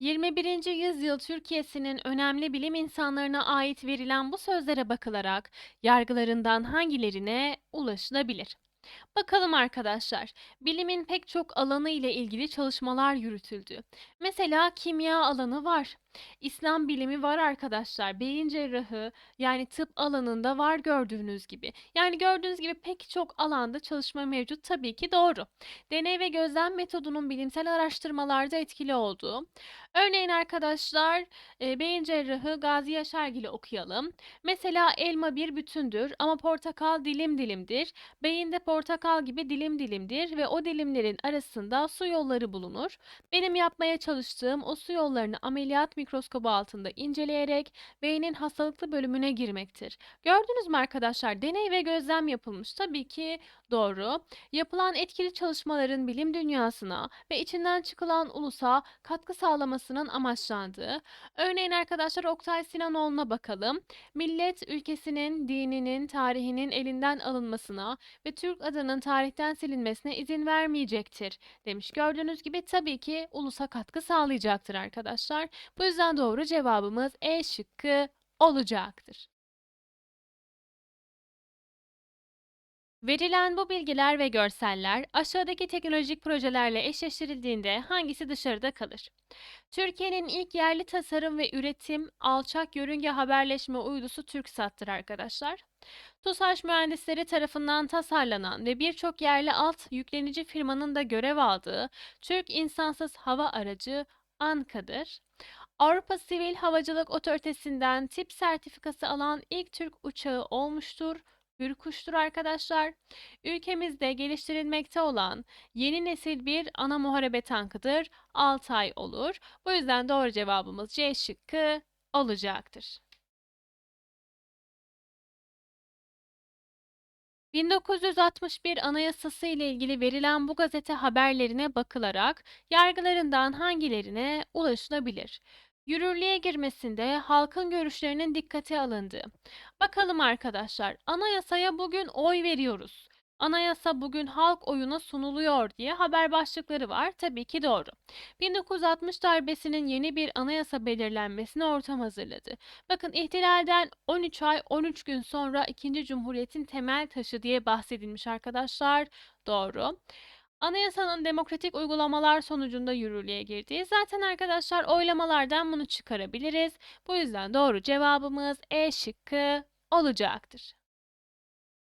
21. yüzyıl Türkiye'sinin önemli bilim insanlarına ait verilen bu sözlere bakılarak yargılarından hangilerine ulaşılabilir? Bakalım arkadaşlar, bilimin pek çok alanı ile ilgili çalışmalar yürütüldü. Mesela kimya alanı var. İslam bilimi var arkadaşlar. Beyin cerrahı yani tıp alanında var gördüğünüz gibi. Yani gördüğünüz gibi pek çok alanda çalışma mevcut tabii ki doğru. Deney ve gözlem metodunun bilimsel araştırmalarda etkili olduğu. Örneğin arkadaşlar e, beyin cerrahı Gazi Yaşargil'i okuyalım. Mesela elma bir bütündür ama portakal dilim dilimdir. Beyinde portakal gibi dilim dilimdir ve o dilimlerin arasında su yolları bulunur. Benim yapmaya çalıştığım o su yollarını ameliyat mikroskobu altında inceleyerek beynin hastalıklı bölümüne girmektir. Gördünüz mü arkadaşlar? Deney ve gözlem yapılmış. Tabii ki doğru. Yapılan etkili çalışmaların bilim dünyasına ve içinden çıkılan ulusa katkı sağlamasının amaçlandığı. Örneğin arkadaşlar Oktay Sinanoğlu'na bakalım. Millet ülkesinin, dininin, tarihinin elinden alınmasına ve Türk adının tarihten silinmesine izin vermeyecektir demiş. Gördüğünüz gibi tabii ki ulusa katkı sağlayacaktır arkadaşlar. Bu yüzden doğru cevabımız E şıkkı olacaktır. Verilen bu bilgiler ve görseller aşağıdaki teknolojik projelerle eşleştirildiğinde hangisi dışarıda kalır? Türkiye'nin ilk yerli tasarım ve üretim alçak yörünge haberleşme uydusu TürkSat'tır arkadaşlar. TUSAŞ mühendisleri tarafından tasarlanan ve birçok yerli alt yüklenici firmanın da görev aldığı Türk insansız hava aracı ANKA'dır. Avrupa Sivil Havacılık Otoritesi'nden tip sertifikası alan ilk Türk uçağı olmuştur. Hürkuş'tur arkadaşlar. Ülkemizde geliştirilmekte olan yeni nesil bir ana muharebe tankıdır. Altay olur. Bu yüzden doğru cevabımız C şıkkı olacaktır. 1961 Anayasası ile ilgili verilen bu gazete haberlerine bakılarak yargılarından hangilerine ulaşılabilir? Yürürlüğe girmesinde halkın görüşlerinin dikkate alındığı. Bakalım arkadaşlar, anayasaya bugün oy veriyoruz. Anayasa bugün halk oyuna sunuluyor diye haber başlıkları var. Tabii ki doğru. 1960 darbesinin yeni bir anayasa belirlenmesine ortam hazırladı. Bakın ihtilalden 13 ay 13 gün sonra 2. Cumhuriyet'in temel taşı diye bahsedilmiş arkadaşlar. Doğru. Anayasanın demokratik uygulamalar sonucunda yürürlüğe girdiği zaten arkadaşlar oylamalardan bunu çıkarabiliriz. Bu yüzden doğru cevabımız E şıkkı olacaktır.